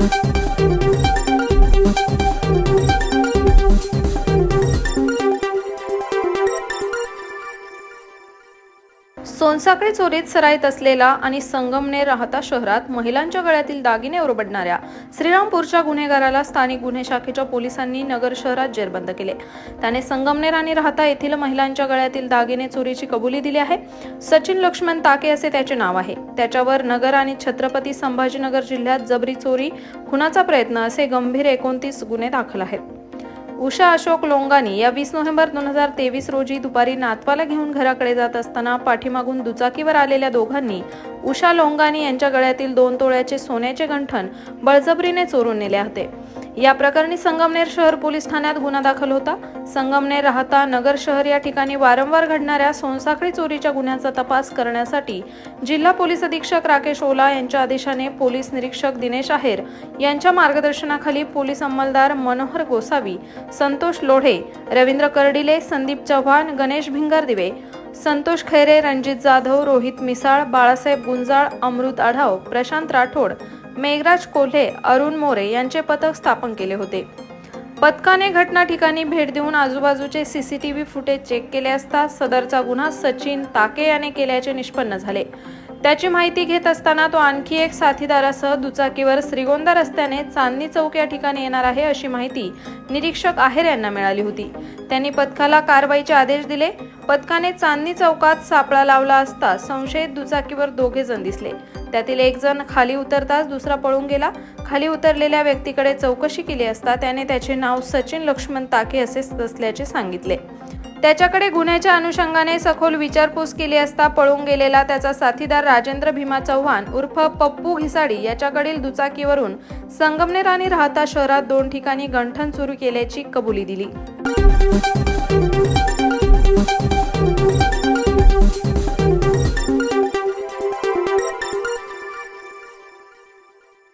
thank you सोनसाखळी चोरीत सराईत असलेला आणि संगमनेर राहता शहरात महिलांच्या गळ्यातील दागिने उरबडणाऱ्या श्रीरामपूरच्या गुन्हेगाराला स्थानिक गुन्हे शाखेच्या पोलिसांनी नगर शहरात जेरबंद केले. त्याने संगमनेर आणि राहता येथील महिलांच्या गळ्यातील दागिने चोरीची कबुली दिली आहे. सचिन लक्ष्मण ताके असे त्याचे नाव आहे. त्याच्यावर नगर आणि छत्रपती संभाजीनगर जिल्ह्यात जबरी चोरी खुनाचा प्रयत्न असे गंभीर एकोणतीस गुन्हे दाखल आहेत. उषा अशोक लोंगानी या वीस नोव्हेंबर दोन हजार तेवीस रोजी दुपारी नातवाला घेऊन घराकडे जात असताना पाठीमागून दुचाकीवर आलेल्या दोघांनी उषा लोंगानी यांच्या गळ्यातील दोन तोळ्याचे सोन्याचे गंठण बळजबरीने चोरून नेले होते. या प्रकरणी संगमनेर शहर पोलीस ठाण्यात गुन्हा दाखल होता. संगमनेर राहता नगर शहर या ठिकाणी वारंवार घडणाऱ्या सोनसाखळी चोरीच्या गुन्ह्याचा तपास करण्यासाठी जिल्हा पोलीस अधीक्षक राकेश ओला यांच्या आदेशाने पोलीस निरीक्षक दिनेश आहेर यांच्या मार्गदर्शनाखाली पोलीस अंमलदार मनोहर गोसावी संतोष लोढे रवींद्र कर्डिले संदीप चव्हाण गणेश भिंगारदिवे संतोष खैरे रणजित जाधव रोहित मिसाळ बाळासाहेब गुंजाळ अमृत आढाव प्रशांत राठोड मेघराज कोल्हे अरुण मोरे यांचे पथक स्थापन केले होते. पथकाने घटना ठिकाणी भेट देऊन आजूबाजूचे सीसीटीव्ही फुटेज चेक केले असता सदरचा गुन्हा सचिन ताके याने केल्याचे निष्पन्न झाले. त्याची माहिती घेत असताना तो आणखी एक साथीदारासह दुचाकीवर श्रीगोंदा रस्त्याने चांदणी चौक या ठिकाणी येणार आहे अशी माहिती निरीक्षक आहेर यांना मिळाली होती. त्यांनी पथकाला कारवाईचे आदेश दिले. पथकाने चांदणी चौकात सापळा लावला असता संशयित दुचाकीवर दोघे जण दिसले. त्यातील एक जण खाली उतरताच दुसरा पळून गेला. खाली उतरलेल्या व्यक्तीकडे चौकशी केली असता त्याने त्याचे नाव सचिन लक्ष्मण ताके असे असल्याचे सांगितले. त्याच्याकडे गुन्ह्याच्या अनुषंगाने सखोल विचारपूस केली असता पळून गेलेला त्याचा साथीदार राजेंद्र भीमा चव्हाण उर्फ पप्पू घिसाडी याच्याकडील दुचाकीवरून संगमनेर आणि राहता शहरात दोन ठिकाणी गंठन सुरू केल्याची कबुली दिली.